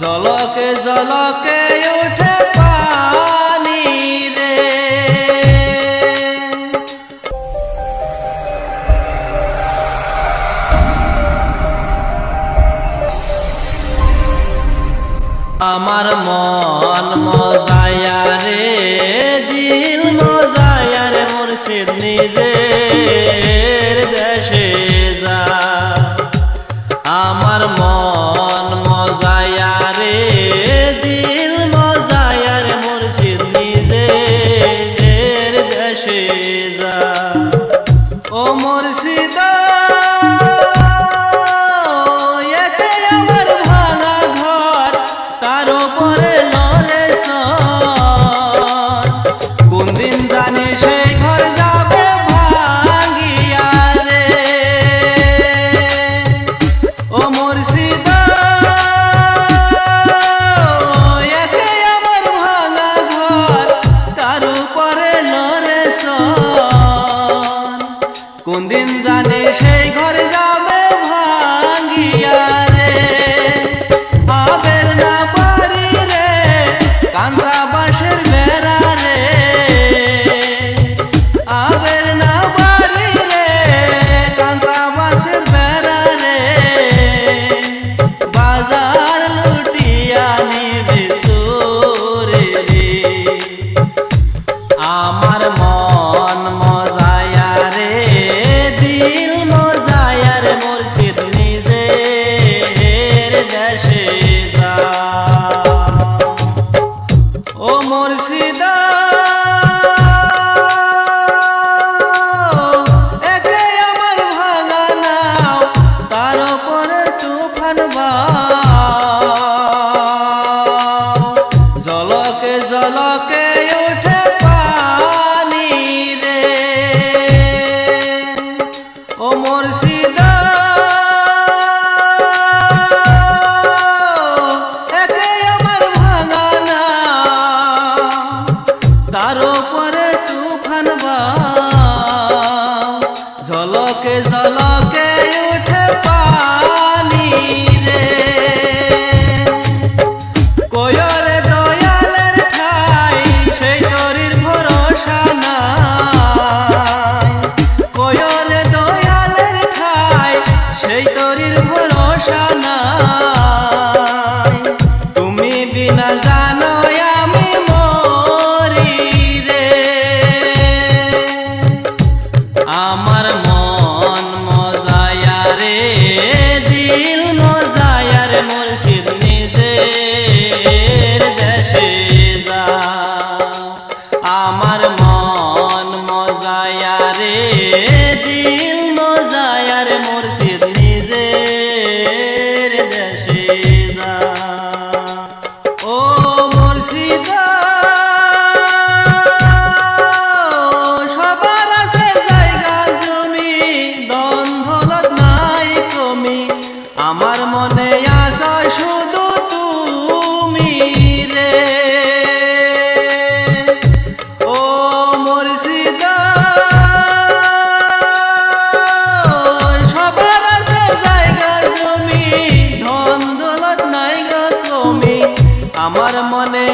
জলকে জলকে উঠে পানি রে। আমার মন মজ ঝলকে ঝলকে ওঠে পানি রে। ও না। তার উপরে তুফান বা विना जाणार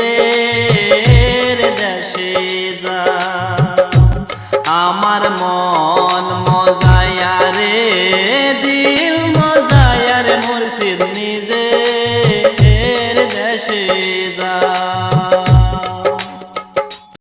viver.